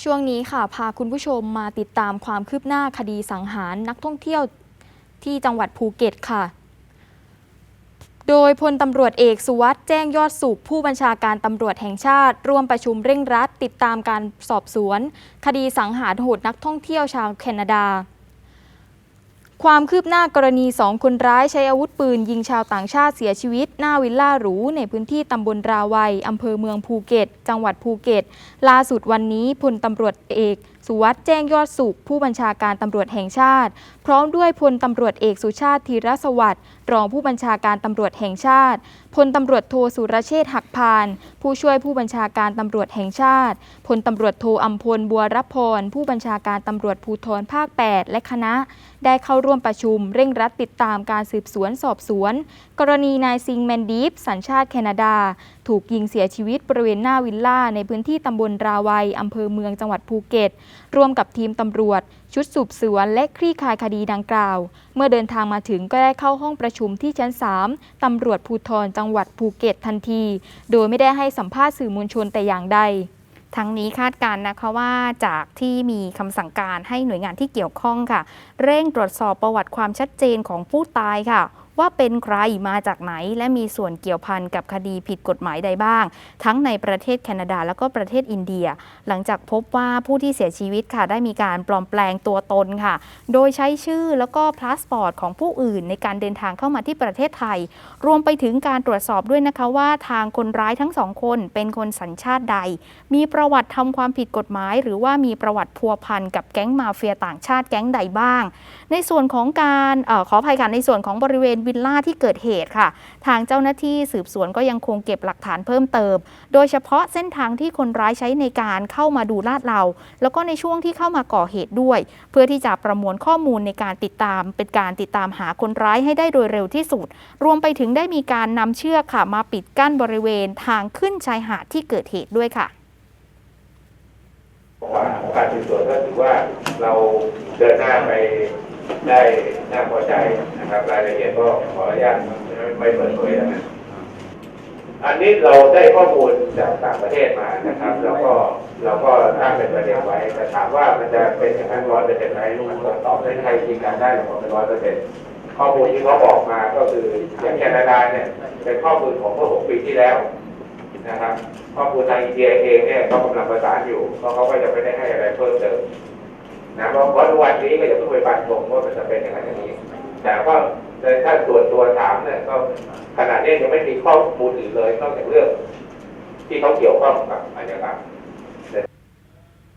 ช่วงนี้ค่ะพาคุณผู้ชมมาติดตามความคืบหน้าคดีสังหารนักท่องเที่ยวที่จังหวัดภูเก็ตค่ะ โดยพลตำรวจเอกสุวัสด์แจ้งยอดสุขผู้บัญชาการตำรวจแห่งชาติ ร่วมประชุมเร่งรัด ติดตามการสอบสวน คดีสังหารโหดนักท่องเที่ยวชาวแคนาดา ความคืบหน้ากรณีสองคนร้ายใช้อาวุธปืน ยิงชาวต่างชาติเสียชีวิต หน้าวิลล่าหรู ในพื้นที่ตำบลราวัยอำเภอเมืองภูเก็ต จังหวัดภูเก็ต ล่าสุดวันนี้พลตำรวจเอก สุวัสด์แจ้งยอดสุข ผู้บัญชาการตำรวจแห่งชาติ พร้อมด้วยพลตำรวจเอกสุชาติธีรสวัสดิ์รองผู้บัญชาการตำรวจแห่งชาติ พลตำรวจโทสุรเชษฐ์หักพาน ผู้ช่วยผู้บัญชาการตำรวจแห่งชาติ พลตำรวจโทอัมพลบัวรพร ผู้บัญชาการตำรวจภูธรภาค 8 และคณะ ได้เข้าร่วมประชุม เร่งรัดติดตามการสืบสวนสอบสวน กรณีนายซิงแมนดีฟสัญชาติแคนาดาถูกยิงเสียชีวิตบริเวณหน้าวิลล่าในพื้นที่ตำบลราวัยอำเภอเมืองจังหวัดภูเก็ต ร่วมกับทีมตำรวจ ชุดสืบสวนและคลี่คลายคดีดังกล่าว เมื่อเดินทางมาถึงก็ได้เข้าห้องประชุมที่ชั้น 3ตำรวจภูธรจังหวัดภูเก็ตทันที โดยไม่ได้ให้สัมภาษณ์สื่อมวลชนแต่อย่างใดทั้งนี้คาดการณ์นะคะว่าจากที่มีคำสั่งการให้หน่วยงานที่เกี่ยวข้องค่ะ เร่งตรวจสอบประวัติความชัดเจนของผู้ตายค่ะ ว่าเป็นใครมาจากไหน และมีส่วนเกี่ยวพันกับคดีผิดกฎหมายใดบ้าง ทั้งในประเทศแคนาดาแล้วก็ประเทศอินเดีย หลังจากพบว่าผู้ที่เสียชีวิตค่ะได้มีการปลอมแปลงตัวตนค่ะ โดยใช้ชื่อแล้วก็พาสปอร์ตของผู้อื่นในการเดินทางเข้ามาที่ประเทศไทย รวมไปถึงการตรวจสอบด้วยนะคะว่าทางคนร้ายทั้งสองคนเป็นคนสัญชาติใด มีประวัติทำความผิดกฎหมาย หรือว่ามีประวัติพัวพันกับแก๊งมาเฟียต่างชาติแก๊งใดบ้าง ในส่วนของการออขออภัยค่ะในส่วนของบริเวณวิลล่าที่เกิดเหตุค่ะ ทางเจ้าหน้าที่สืบสวนก็ยังคงเก็บหลักฐานเพิ่มเติม โดยเฉพาะเส้นทางที่คนร้ายใช้ในการเข้ามาดูลาดเรา แล้วก็ในช่วงที่เข้ามาก่อเหตุด้วย เพื่อที่จะประมวลข้อมูลในการติดตาม เป็นการติดตามหาคนร้ายให้ได้โดยเร็วที่สุด รวมไปถึงได้มีการนำเชือกค่ะ มาปิดกั้นบริเวณทางขึ้นชายหาดที่เกิดเหตุด้วยค่ะการสืบสวนก็ถือว่าเราเดินหน้าไปได้ น่าพอใจนะครับ รายละเอียดก็ขออนุญาตไม่เปิดเผยนะอันนี้เราได้ข้อมูลจากต่างประเทศมานะครับ แล้วก็เราก็ตั้งเป็นประเด็นไว้แต่ถามว่ามันจะเป็นอย่างนั้นร้อยเปอร์เซ็นต์ไหมมันก็ตอบไม่ใครจริงการได้หรอกเป็นร้อยเปอร์เซ็นต์ข้อมูลที่เขาบอกมาก็คืออย่างแคนาดาเนี่ยเป็นข้อมูลของเมื่อหกปีที่แล้วนะครับข้อมูลทางอินเดียเองเนี่ยเขากำลังประสานอยู่เพราะเขาก็จะไม่ได้ให้อะไรเพิ่มเติม นะเพราะเพราะทุกวันนี้ก็จะเพิ่งไปปันธงว่ามันจะเป็นอย่างนั้นอย่างนี้ แต่ก็ถ้าส่วนตัวถามเนี่ยก็ขณะนี้ยังไม่มีข้อมูลอื่นเลยนอกจากเรื่อง ที่เขาเกี่ยวข้องกับอาชญากรรม